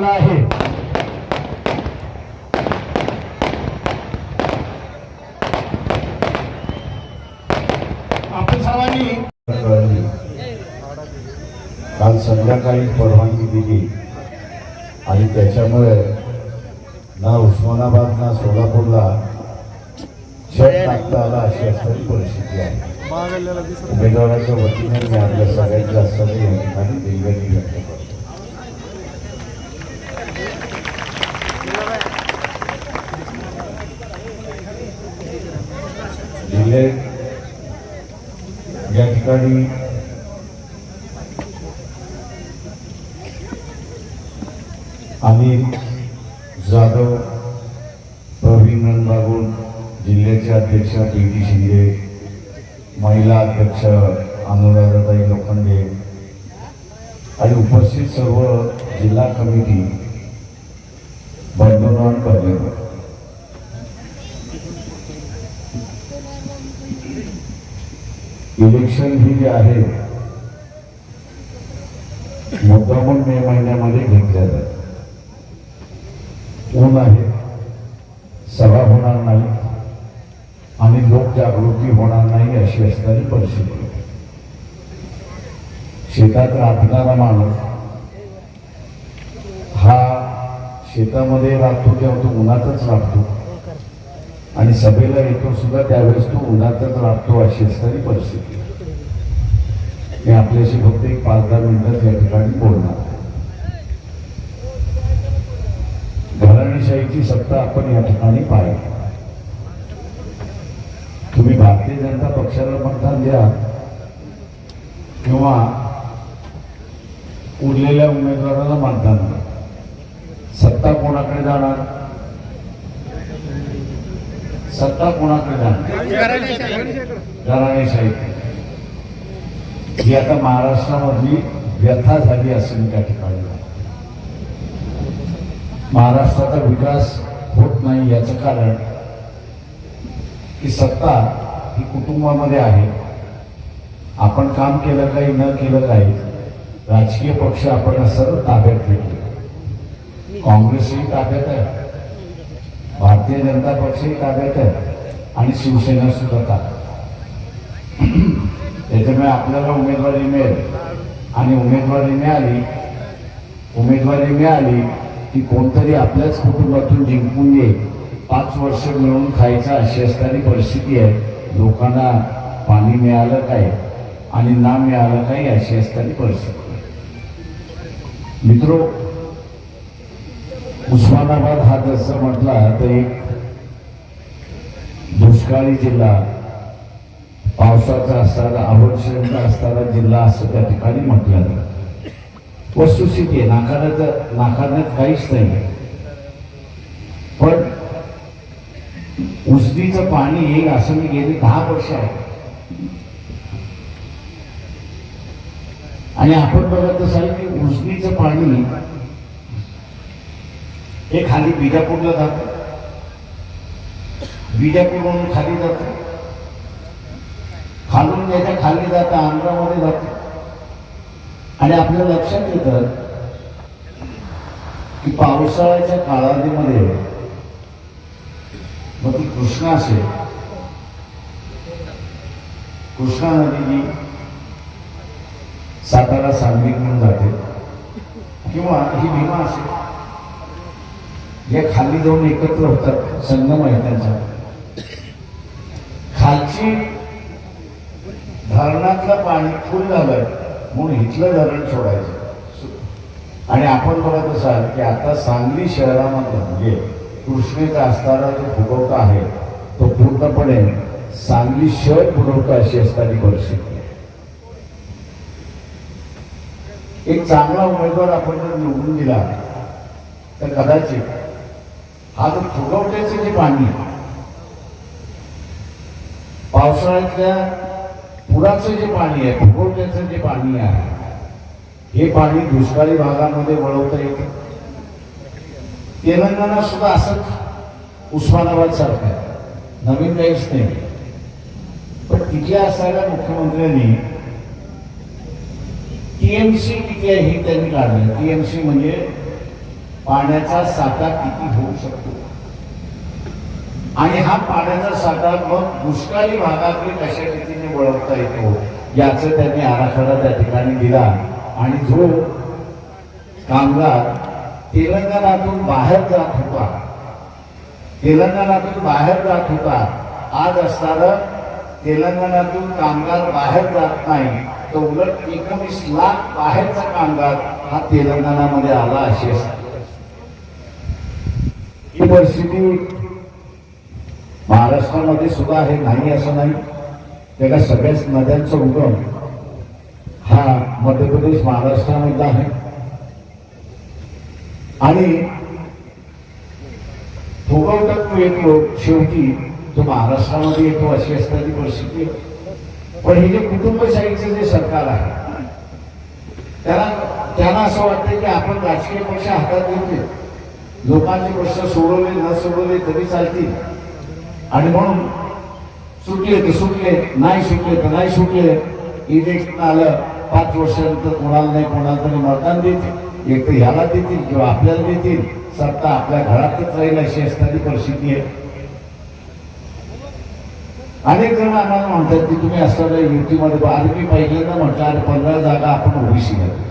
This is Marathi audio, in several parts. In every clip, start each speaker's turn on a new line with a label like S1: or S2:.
S1: चांगलं आहे. आपण सर्वांनी
S2: काल संध्याकाळी परवानगी दिली आणि त्याच्यामुळे ना उस्मानाबाद ना सोलापूरला छत टाकता आला अशी असणारी परिस्थिती आहे. उमेदवाराच्या वतीने मी आपल्या सगळ्यात जास्त मी व्यक्त करतो. जिल्हे या ठिकाणी अनिल जाधव प्रवीण बागुल जिल्ह्याचे अध्यक्ष पी टी शिंदे महिला अध्यक्ष अनुराधाताई लोखंडे आणि उपस्थित सर्व जिल्हा कमिटी बंधुरान करले इलेक्शन ही जे आहे मुद्दामून मे महिन्यामध्ये घेतल्या जात ऊन आहे सभा होणार नाही आणि लोकजागृती होणार नाही अशी असणारी परिस्थिती. शेतात राबणारा माणूस हा शेतामध्ये राबतो तेव्हा तो उन्हातच राबतो. आणि सभेला येतो सुद्धा त्यावेळेस तो उन्हातच राबतो अशी असणारी परिस्थिती मी आपल्याशी फक्त एक पाच दहा मिनिटात या ठिकाणी बोलणार आहे. घराणेशाहीची सत्ता आपण या ठिकाणी पाहिली. तुम्ही भारतीय जनता पक्षाला मतदान द्या किंवा उरलेल्या उमेदवाराला मतदान द्या. सत्ता कोणाकडे जाणार? सत्ता कोणाकडे जाणार? ही आता महाराष्ट्रामधली व्यथा झाली असेल त्या ठिकाणी. महाराष्ट्राचा विकास होत नाही याचं कारण की सत्ता ही कुटुंबामध्ये आहे. आपण काम केलं काही न केलं काही राजकीय पक्ष आपण सर्व ताब्यात घेतले. काँग्रेसही ताब्यात आहे. भारतीय जनता पक्षही ताब्यात आहे आणि शिवसेना सुद्धा. ताब्यात त्याच्यामुळे आपल्याला उमेदवारी मिळेल. आणि उमेदवारी मिळाली उमेदवारी मिळाली की कोणतरी आपल्याच कुटुंबातून जिंकून येईल पाच वर्ष मिळून खायचा अशी असणारी परिस्थिती आहे. लोकांना पाणी मिळालं काय आणि ना मिळालं काय अशी असणारी परिस्थिती. मित्रो उस्मानाबाद हा जसं म्हटला तर एक दुष्काळी जिल्हा. पावसाचा असणारा आवश्यकता असणारा जिल्हा असं त्या ठिकाणी म्हटलं जातं. वस्तुस्थिती आहे नाकारण्याचं नाकारण्यात काहीच नाही पण उजनीचं पाणी येईल असं मी गेले दहा वर्ष आहे. आणि आपण बघत असाल की उजनीचं पाणी हे खाली बिजापूरला जातं. म्हणून खाली जातं. खालून त्याच्याखाली जातं आंध्रामध्ये जातं. आणि आपल्या लक्षात येतं की पावसाळ्याच्या काळामध्ये मग ती कृष्णा असेल. कृष्णा नदी जी सातारा सांगली म्हणून जाते. किंवा ही भीमा असेल. हे खाली जाऊन एकत्र होतात संगम आहे त्यांचा. खालची धरणातलं पाणी फुल झालंय म्हणून इथलं धरण सोडायचं. आणि आपण बघत असाल की आता सांगली शहरामधलं म्हणजे कृष्णेचा असणारा जो फुगवटा आहे तो पूर्णपणे सांगली शहर पुरवठा अशी असताना परिस्थिती एक चांगला उमेदवार आपण जर निवडून दिला तर कदाचित हा जो फुगवट्याचं जे पाणी आहे, पावसाळ्यातल्या पुराचं जे पाणी आहे फुगवट्याचं जे पाणी आहे हे पाणी दुष्काळी भागामध्ये वळवता येते. तेलंगणा सुद्धा असंच उस्मानाबाद सारखं आहे. नवीन काहीच नाही. पण तिथे असणाऱ्या मुख्यमंत्र्यांनी टीएमसी किती आहे हे त्यांनी काढलं. टीएमसी म्हणजे पाण्याचा साठा किती होऊ शकतो? आणि हा पाण्याचा साठा मग दुष्काळी भागाकडे कशा रीतीने वळवता येतो याच त्यांनी आराखडा त्या ठिकाणी दिला. आणि जो कामगार तेलंगणातून बाहेर जात होता तेलंगणातून बाहेर जात होता आज असताना तेलंगणातून कामगार बाहेर जात नाही तर उलट एकोणीस लाख बाहेरचा कामगार हा तेलंगणामध्ये आला अशी असते. परिस्थिती महाराष्ट्रामध्ये सुद्धा आहे नाही असं नाही. त्याला सगळ्याच नद्यांचा उगम हा मध्य प्रदेश महाराष्ट्रामध्ये आहे. आणि फुगवटा तो येतो शेवटी तो महाराष्ट्रामध्ये येतो अशी असणारी परिस्थिती पण हे जे कुटुंबशाहीचं जे सरकार आहे त्याला त्यांना असं वाटतं की आपण राजकीय पक्ष हातात घेतले. लोकांचे प्रश्न सोडवले न सोडवले तरी चालतील. आणि म्हणून सुटले तर सुटले नाही सुटले तर नाही सुटले. इलेक्शन आलं पाच वर्षानंतर कोणाला नाही कोणाला तरी मतदान देतील. एक तर ह्याला देतील किंवा आपल्याला देतील. सत्ता आपल्या घरातच राहील अशी असणारी परिस्थिती आहे. अनेक जण आम्हाला म्हणतात की तुम्ही असताना युतीमध्ये आधी मी पहिल्यांदा म्हटलं अरे पंधरा जागा आपण ओबीसी घेतो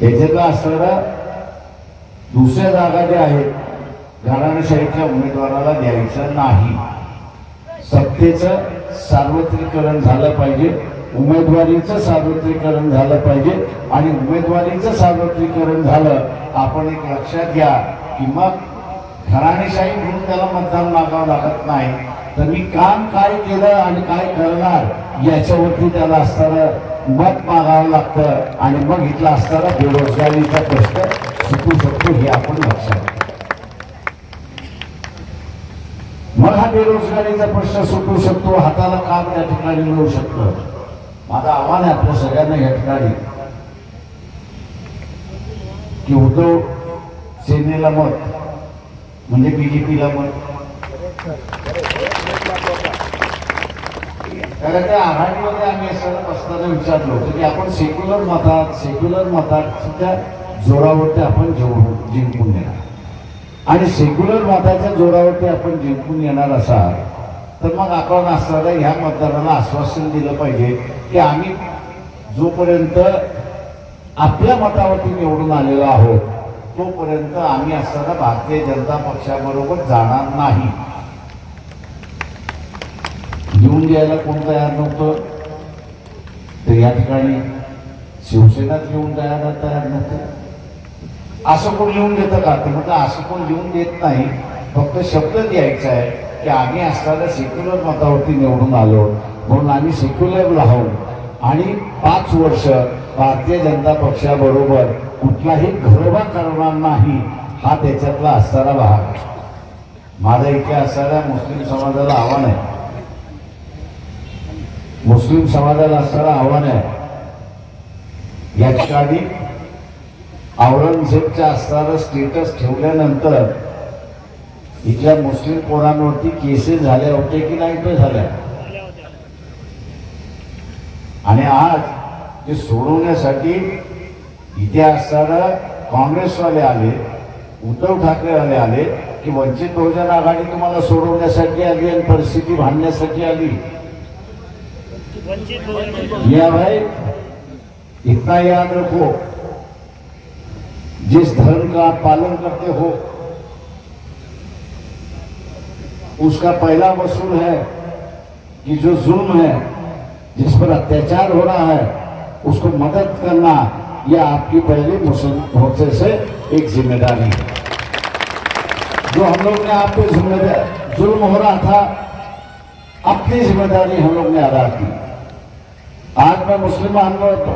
S2: त्याच्यातला असणारा दुसऱ्या जागा ज्या आहेत घराणेशाहीच्या उमेदवाराला द्यायचं नाही. सत्तेचं सार्वत्रिकरण झालं पाहिजे उमेदवारीचं सार्वत्रिकरण झालं पाहिजे आणि उमेदवारीचं सार्वत्रिकरण झालं आपण एक लक्षात घ्या की मग घराणेशाही म्हणून त्याला मतदान मागावं लागत नाही. तर मी काम काय केलं आणि काय करणार याच्यावरती त्याला असताना मत मागावं लागतं आणि मग इथला असताना बेरोजगारीचा प्रश्न शिकू शकतो हे आपण लक्षात मग हा बेरोजगारीचा प्रश्न सुटू शकतो हाताला काम त्या ठिकाणी मिळू शकतं. माझं आव्हान आहे आपल्या सगळ्यांना या ठिकाणी. की उद्धव सेनेला मत म्हणजे बीजेपीला मत. कारण त्या आघाडीमध्ये आम्ही असं असताना विचारलो होतं की आपण सेक्युलर मतात सेक्युलर मतात सुद्धा जोरावरती आपण जेवढ जिंकून येणार. आणि सेक्युलर मताच्या जोरावरती आपण जिंकून येणार असाल तर मग आपण असणाऱ्या ह्या मतदाराला आश्वासन दिलं पाहिजे की आम्ही जोपर्यंत आपल्या मतावरती निवडून आलेलो आहोत तोपर्यंत आम्ही असताना भारतीय जनता पक्षाबरोबर जाणार नाही. लिहून द्यायला कोण तयार नव्हतं? तर या ठिकाणी शिवसेनाच लिहून द्यायला तयार नव्हतं. असं कोण लिहून देतं का? ते म्हटलं असं कोण लिहून देत नाही. फक्त शब्द द्यायचा आहे की आम्ही असताना सेक्युलर मतावरती निवडून आलो. म्हणून आम्ही सेक्युलर राहू आणि पाच वर्ष भारतीय जनता पक्षाबरोबर कुठलाही घरोबा करणार नाही हा त्याच्यातला असणारा भाग आहे. माझा इथे असणाऱ्या मुस्लिम समाजाला आव्हान आहे. मुस्लिम समाजाला असणारं आव्हान आहे. याच्या आधी औरंगजेबच्या असणारं स्टेटस ठेवल्यानंतर इथल्या मुस्लिम पोरांवरती केसेस झाल्या होते की नाही ते झाल्या. आणि आज ते सोडवण्यासाठी इथे असणारं काँग्रेसवाले आले उद्धव ठाकरेवाले आले की वंचित बहुजन आघाडी तुम्हाला सोडवण्यासाठी आली आणि परिस्थिती भांडण्यासाठी आली. मियाँ भाई इतना याद रखो. जिस धर्म का आप पालन करते हो, उसका पहला वसूल है कि जो जुल्म है, जिस पर अत्याचार हो रहा है, उसको मदद करना यह आपकी पहली मुस्लिम होते से एक ज़िम्मेदारी है। जो हम लोग ने आप पे जिम्मेदार जुल्म हो रहा था, अपनी ज़िम्मेदारी हम लोग ने अदा की। आज मैं मुस्लिम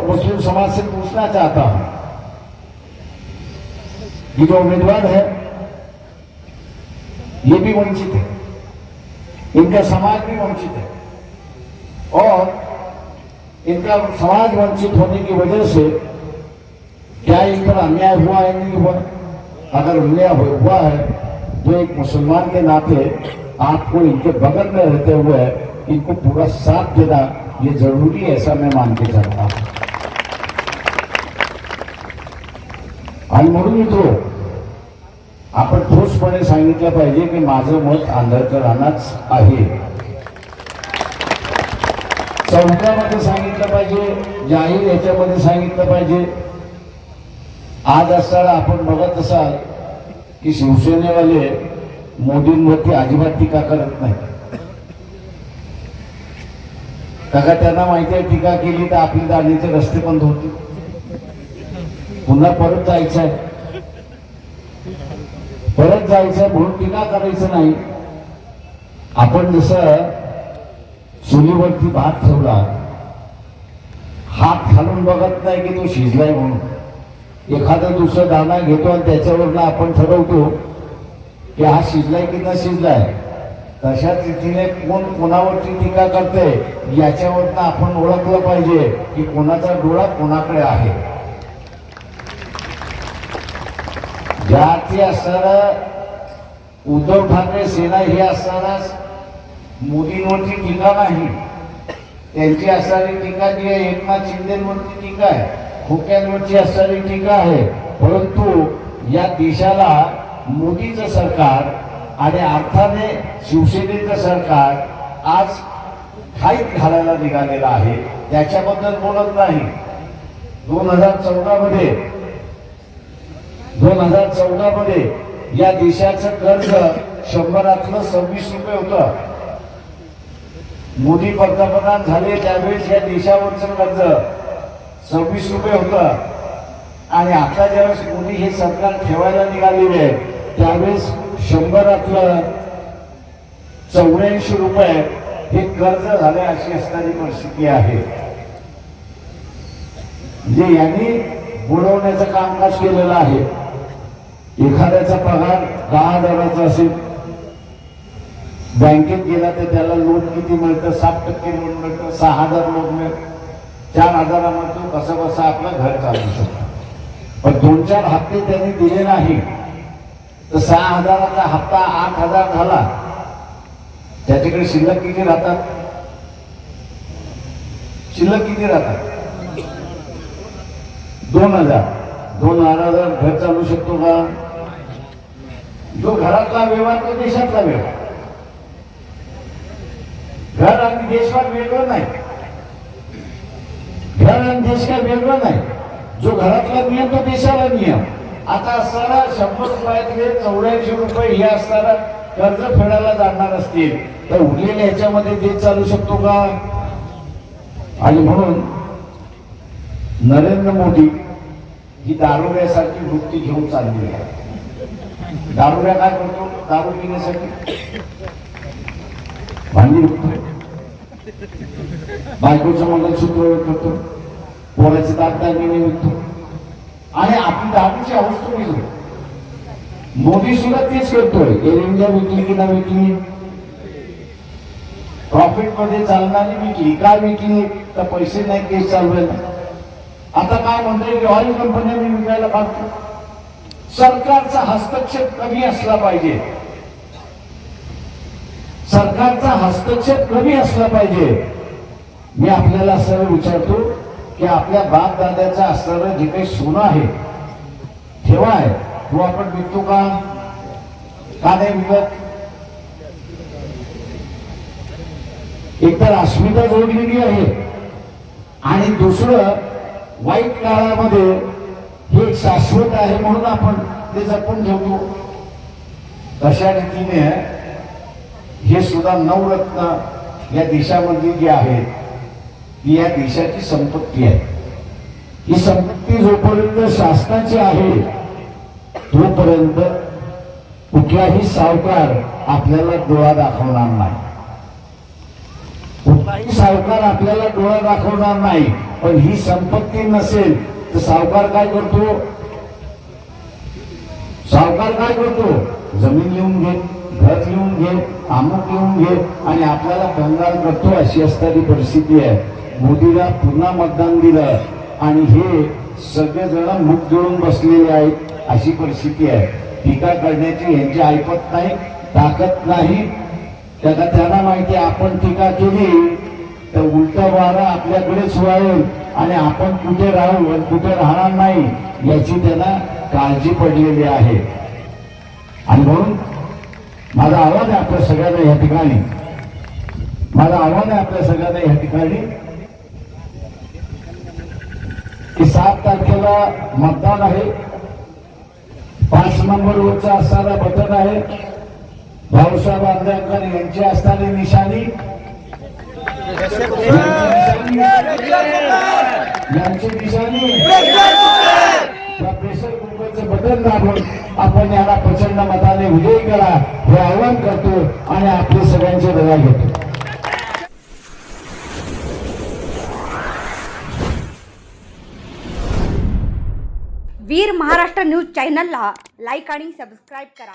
S2: मुस्लिम समाज से पूछना चाहता हूँ ये जो उम्मीदवार है, ये भी वंचित है। इनका समाज भी वंचित है। और इनका समाज वंचित होने की वजह से क्या इन पर अन्याय हुआ है नहीं हुआ? अगर अन्याय हुआ है तो एक मुसलमान के नाते आपको इनके बगल में रहते हुए इनको पूरा साथ देना, ये ज़रूरी ऐसा मैं मान के चलता हूँ। आणि म्हणून मित्र आपण ठोसपणे सांगितलं पाहिजे की माझं मत आंधळकरांनाच आहे. चौकामध्ये सांगितलं पाहिजे जाहीर याच्यामध्ये सांगितलं पाहिजे. आज असताना आपण बघत असाल की शिवसेनेवाले मोदींवरती अजिबात टीका करत नाही. काका त्यांना माहिती आहे टीका केली तर आपली जाण्याचे रस्ते बंद होतील. पुन्हा परत जायचं आहे परत जायचं आहे म्हणून टीका करायचं नाही. आपण जसं चुलीवरती भात ठेवला हात घालून बघत नाही की तो शिजलाय म्हणून. एखादा दुसरा दाना घेतो आणि त्याच्यावरनं आपण ठरवतो की हा शिजलाय की न शिजलाय. तशा तिथीने कोण कोणावरची टीका करते याच्यावरनं आपण ओळखलं पाहिजे की कोणाचा डोळा कोणाकडे आहे. ज्याची असणारा उद्धव ठाकरे सेना ही असणारा मोदींवरची टीका नाही. त्यांची असणारी टीका जी आहे एकनाथ शिंदेवरची टीका आहे खोक्यांवरची असणारी टीका आहे. परंतु या देशाला मोदीचं सरकार आणि अर्थाने शिवसेनेचं सरकार आज खाईत घालायला निघालेलं आहे. त्याच्याबद्दल बोलत नाही. दोन हजार चौदामध्ये दोन हजार चौदा मध्ये या देशाचं कर्ज शंभरातलं सव्वीस रुपये होतं. मोदी पंतप्रधान झाले त्यावेळेस या देशावरचं कर्ज सव्वीस रुपये होतं. आणि आता ज्यावेळेस मोदी हे सरकार ठेवायला निघालेले आहे त्यावेळेस शंभरातलं चौऱ्याऐंशी रुपये हे कर्ज झाले अशी असणारी परिस्थिती आहे. म्हणजे यांनी बुडवण्याचं कामकाज केलेलं आहे. एखाद्याचा पगार दहा हजाराचा असेल बँकेत गेला तर त्याला लोन किती मिळतं? सात टक्के लोन मिळतं सहा हजार लोन मिळतं चार हजारामध्ये तो कसा कसं आपलं घर चालू शकतो. पण दोन चार हप्ते त्यांनी दिले नाही. तर सहा हजाराचा हप्ता आठ हजार झाला. त्याच्याकडे शिल्लक किती राहतात? शिल्लक किती राहतात? दोन हजार. दोन हजार घर चालू शकतो का? जो घरातला व्यवहार तो देशातला व्यवहार. घर आणि देश फार वेगळं नाही. घर आणि देश काय वेगळं नाही. जो घरातला नियम तो देशाला नियम. आता असताना शंभर रुपयातले चौऱ्याऐंशी रुपये हे असताना कर्ज फेडायला जाणार असतील तर उरलेल्या ह्याच्यामध्ये देश चालू शकतो का? आणि म्हणून नरेंद्र मोदी ही दारोग्यासारखी वृत्ती घेऊन चालली आहे. दारुड्या काय करतो? दारू पिण्यासाठी. भांडी विकतो बायकोचं मंगलसूत्र करतो पोराचे दागदागिने विकतो. आणि आपली दारूची अवस्था विकतो मोदी सुद्धा तेच करतोय. एअर इंडिया विकली की नाही विकली? प्रॉफिटमध्ये चालणारी विकली. काय विकली? तर पैसे नाही केस चालवायला. आता काय म्हणतोय? की ऑइल कंपन्यांनी विकायला पाहतो सरकारचा हस्तक्षेप कमी असला पाहिजे. सरकारचा हस्तक्षेप कमी असला पाहिजे. मी आपल्याला असं विचारतो की आपल्या बाप दादाचं असणारं जे काही सोनं आहे ठेवा आहे. तो आपण विकतो का? का नाही विकत? एकतर अस्मिता जोडलेली आहे. आणि दुसरं वाईट काळामध्ये हे एक शाश्वत आहे म्हणून आपण ते जपून ठेवतो. तशा रीतीने हे सुद्धा नवरत्न या देशामध्ये जे आहेत ती या देशाची संपत्ती आहे. ही संपत्ती जोपर्यंत शासनाची आहे तोपर्यंत कुठलाही सावकार आपल्याला डोळा दाखवणार नाही. कुठलाही सावकार आपल्याला डोळा दाखवणार नाही पण ही संपत्ती नसेल तर सावकार काय करतो? सावकार काय करतो? जमीन लिहून घे घर लिहून घे अमुक लिहून घे आणि आपल्याला कंगाल करतो अशी असणारी परिस्थिती आहे. मोदीला पुन्हा मतदान दिलं आणि हे सगळेजण मुख जोडून बसलेले आहेत अशी परिस्थिती आहे. टीका करण्याची यांची ऐकत नाही ताकद नाही. त्याला त्यांना माहिती आपण टीका केली तर उलटा वारा आपल्याकडेच व्हायला आणि आपण कुठे राहू आणि कुठे राहणार नाही याची त्यांना काळजी पडलेली आहे. आणि म्हणून माझा आव्हान आहे आपल्या सगळ्यांना या ठिकाणी. माझं आव्हान आहे आपल्या सगळ्यांना या ठिकाणी. की सात तारखेला मतदान आहे. पाच नंबरवरचा असणारा बटन आहे. भाऊसाहेब आंबेडकर यांची असणारी निशाणी. यांची निशाणी. त्या प्रेशर कुकरचं बटन दाबून आपण याला प्रचंड मताने विजयी करा हे आवाहन करतो आणि आपली सगळ्यांची रजा घेतो.
S3: वीर महाराष्ट्र न्यूज चॅनलला लाईक आणि सबस्क्राईब करा.